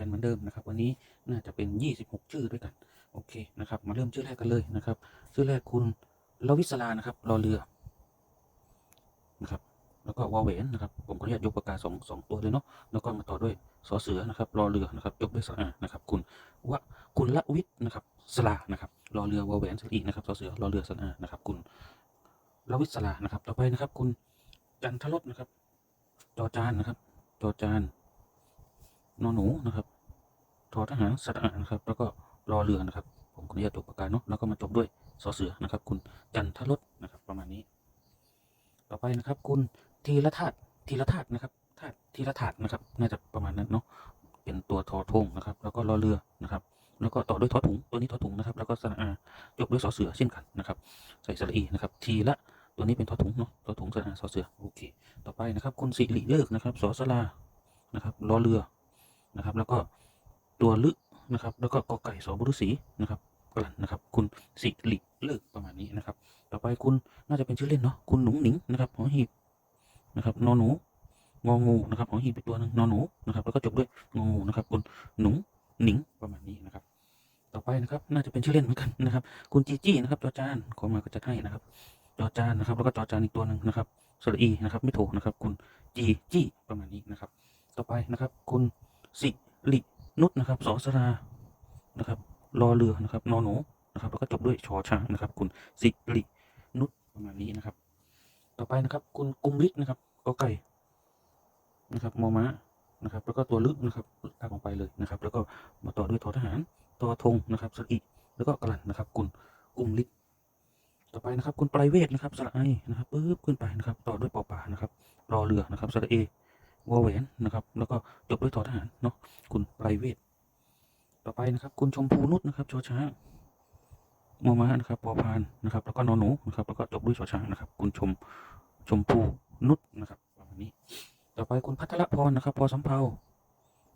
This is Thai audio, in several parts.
กันเหมือนเดิมนะครับ วันนี้น่าจะเป็น 26 ชื่อด้วยกัน โอเคนะครับ มาเริ่มชื่อแรกกันเลยนะครับ ชื่อแรกคุณลวิศลานะครับรอเรือนะครับแล้วก็วอลเวนนะครับผมขออนุญาตยกปากกาสองสองตัวเลยเนาะแล้วก็มาต่อด้วยสอเสือนะครับรอเรือนะครับยกด้วยสระอานะครับคุณวะคุณละวิทย์นะครับสลานะครับรอเรือวอลเวนสลีนะครับสอเสือรอเรือสระอานะครับคุณละวิศลานะครับต่อไปนะครับคุณจันทรสนะครับจอจานนะครับจอจานนอหนูนะครับ ทอทหารสระอานะครับ แล้วก็รอเรือนะครับ ผมขออนุญาตตกปากกาเนาะแล้วก็มาจบด้วยสอเสือนะครับ คุณจันทรสนะครับ ประมาณนี้ ต่อไปนะครับ คุณทีละธาตุทีละธาตุนะครับธาตุทีละธาตุนะครับ น่าจะประมาณนั้นเนาะเป็นตัวทอทงนะครับ แล้วก็รอเรือนะครับแล้วก็ต่อด้วยทอถุงตัวนี้ทอถุงนะครับ แล้วก็สระอาจบด้วยสอเสือเช่นกันนะครับ ใส่สระอีนะครับ ทีละตัวนี้เป็นทอถุงเนาะทอถุงสระอาสอเสือโอเค ต่อไปนะครับ คุณสิริเลิกนะครับสอสลานะครับรอเรือนะครับ แล้วก็ ตัวลึนะครับ แล้วก็กอไก่สบุรุษีนะครับกลั่นนะครับ คุณสิริเลิกประมาณนี้นะครับ ต่อไปคุณน่าจะเป็นชื่อเล่นเนาะคุณหนุ่งหนิงนะครับหอหีบนะครับนอหนูงองูนะครับหอหีบเป็นตัวหนึงนอหนูนะครับ แล้วก็จบด้วยงองูนะครับ คุณหนุ่งหนิงประมาณนี้นะครับ ต่อไปนะครับน่าจะเป็นชื่อเล่นเหมือนกันนะครับ คุณจีจี้นะครับจอจานขอมาก็จะให้นะครับจอจานนะครับ แล้วก็จอจานอีกตัวหนึ่งนะครับสระอีนะครับไม่โทนะครับ คุณจีจี้ประมาณนี้นะครับ ต่อไปนะครับ คุณสิริ นุชนะครับสอสรานะครับรอเรือนะครับนอหนูนะครับแล้วก็จบด้วยชอช้างนะครับ คุณสิรินุชประมาณนี้นะครับ ต่อไปนะครับ คุณกุมฤทธิ์นะครับกอไก่นะครับมอม้านะครับ แล้วก็ตัวลึกนะครับลากลงไปเลยนะครับ แล้วก็มาต่อด้วยทอทหารตอธงนะครับสระอีแล้วก็กลันนะครับ คุณกุมฤทธิ์ต่อไปนะครับ คุณไพรเวทนะครับสระไอนะครับปึ๊บขึ้นไปนะครับ ต่อด้วยปอป่านะครับ รอเรือนะครับสระเอ วอแหวนนะครับ แล้วก็จบด้วยทอทหารเนาะคุณไพรเวทต่อไปนะครับ คุณชมพูนุชนะครับชอช้างมอมานะครับปอพานนะครับ แล้วก็นอหนูนะครับ แล้วก็จบด้วยชอช้างนะครับ คุณชมชมพูนุชนะครับประมาณนี้ ต่อไปคุณพัทรพรนะครับพอสำเภา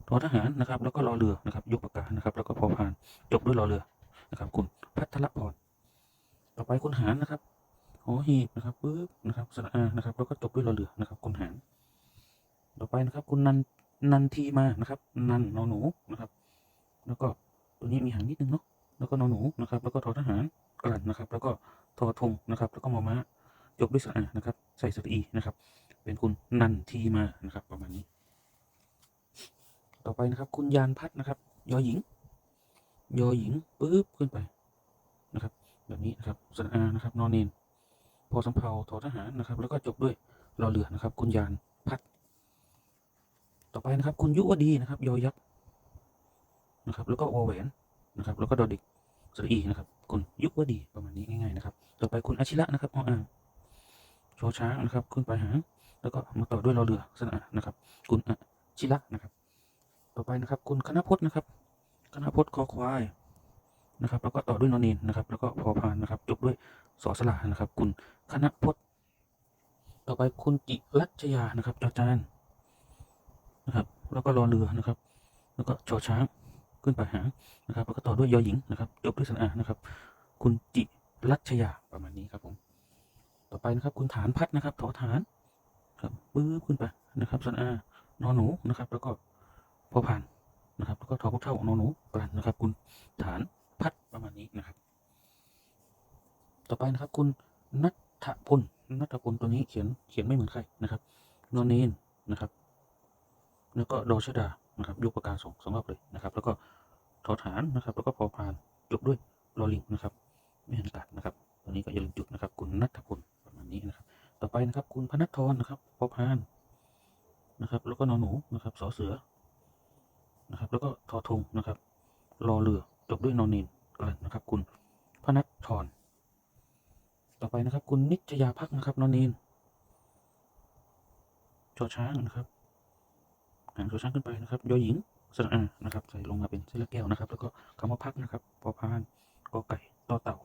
ทอทหารนะครับ แล้วก็รอเรือนะครับยกปากกานะครับ แล้วก็พอพานจบด้วยรอเรือนะครับ คุณพัทรพรต่อไปคุณหารนะครับหอหีบนะครับปึ๊บนะครับสระอานะครับ แล้วก็จบด้วยรอเรือนะครับ คุณหาร ต่อไปนะครับ คุณนันนันทีมานะครับ นันนอหนูนะครับ แล้วก็ตัวนี้มีหางนิดนึงเนาะแล้วก็นอหนูนะครับ แล้วก็ทอทหารกลั่นนะครับ แล้วก็ทอทงนะครับ แล้วก็มอม้าจบด้วยสระอานะครับ ใส่สระอีนะครับ เป็นคุณนันทีมานะครับ ประมาณนี้ ต่อไปนะครับ คุณยานพัฒนะครับ ยอหญิง ยอหญิงปึ๊บขึ้นไปนะครับ แบบนี้นะครับสระอานะครับนอนเนนพอสำเภาทอทหารนะครับ แล้วก็จบด้วยรอเรือนะครับ คุณยานพัฒ ต่อไปนะครับ คุณยุวดีนะครับ ยอยักษ์นะครับ แล้วก็วอแหวนนะครับ แล้วก็ดอด็กสระอีนะครับ คุณยุวดีประมาณนี้ง่ายๆนะครับ ต่อไปคุณอาชิระนะครับออ่างชช้างนะครับ ขึ้นไปหา แล้วก็มาต่อด้วยรอเรือสระนะครับ คุณอาชิระนะครับ ต่อไปนะครับ คุณคณพจน์นะครับคณพจน์คอควายนะครับ แล้วก็ต่อด้วยนอนเนนนะครับ แล้วก็พอพานนะครับ จบด้วยสอสลานะครับ คุณคณพจน์ ต่อไปคุณจิรัชยานะครับจอจาน นะครับ แล้วก็รอเรือนะครับ แล้วก็ชอช้างขึ้นไปหางนะครับ แล้วก็ต่อด้วยยอหญิงนะครับ จบด้วยสระอานะครับ คุณจิรัชยาประมาณนี้ครับผม ต่อไปนะครับ คุณฐานพัฒน์นะครับถอฐาน ครับปื้บขึ้นไปนะครับสระอานอนหนูนะครับ แล้วก็พอผ่านนะครับ แล้วก็ทอพวกเท่านอนหนูกลั่นนะครับ คุณฐานพัฒน์ประมาณนี้นะครับ ต่อไปนะครับ คุณนัทพลนัทพลตัวนี้เขียนเขียนไม่เหมือนใครนะครับ นอนเนนนะครับ แล้วก็โดชดานะครับยกปากกาสองสองรอบเลยนะครับ แล้วก็ทอฐานนะครับ แล้วก็พอพานจบด้วยลอลิงนะครับ ไม่หันตัดนะครับตัวนี้ก็อย่าลืมจุดนะครับ คุณนัทพลประมาณนี้นะครับ ต่อไปนะครับ คุณพนัททรนะครับพอพานนะครับ แล้วก็นอนหนูนะครับสอเสือนะครับ แล้วก็ทอทงนะครับรอเรือจบด้วยนอนเนนกันนะครับ คุณพนัททรต่อไปนะครับ คุณนิจยาพักนะครับนอนเนนชอช้างนะครับ หางตัวช่างขึ้นไปนะครับยอหญิงสระอานะครับใส่ลงมาเป็นเส้นละแก้วนะครับ แล้วก็คำว่าพักนะครับปอพานกอไก่ต่อเต่า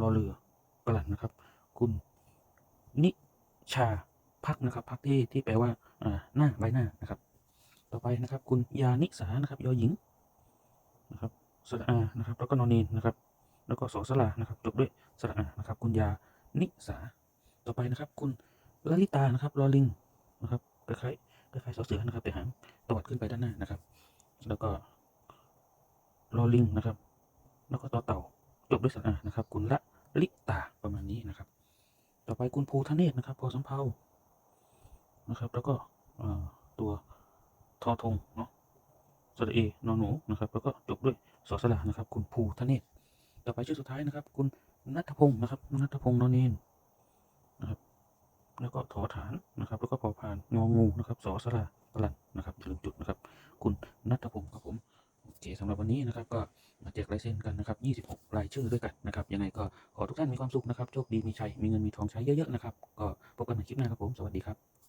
รอเรือกลันนะครับ คุณนิชาพักนะครับพักที่ที่แปลว่าอ่าหน้าใบหน้านะครับ ต่อไปนะครับ คุณยานิสานะครับยอหญิงนะครับสระอานะครับ แล้วก็นอนเนนนะครับ แล้วก็สอสลานะครับจบด้วยสระอานะครับ คุณยานิสาต่อไปนะครับ คุณลลิตานะครับรอลิงนะครับคล้ายๆ คล้ายๆเสาเสือนะครับแต่หางตวัดขึ้นไปด้านหน้านะครับ แล้วก็ลอลิงนะครับ แล้วก็ต่อเต่าจบด้วยสระอานะครับคุณละลิตาประมาณนี้นะครับ ต่อไปคุณภูทะเนศนะครับพอสำเพานะครับ แล้วก็ตัวทอทงเนาะสระเอนอหนูนะครับ แล้วก็จบด้วยสอสลานะครับ คุณภูทะเนศต่อไปชื่อสุดท้ายนะครับ คุณนัทพงศ์นะครับนัทพงศ์นอนเนนนะครับ แล้วก็ถอฐานนะครับ แล้วก็พอพานงองูนะครับสอสลาปลันนะครับอย่าลืมจุดนะครับ คุณนัทพงศ์ครับผมโอเคสำหรับวันนี้นะครับก็มาแจกลายเซ็นกันนะครับ 26 รายชื่อด้วยกันนะครับยังไงก็ขอทุกท่านมีความสุขนะครับโชคดีมีชัยมีเงินมีทองใช้เยอะๆนะครับก็พบกันใหม่คลิปหน้าครับผมสวัสดีครับ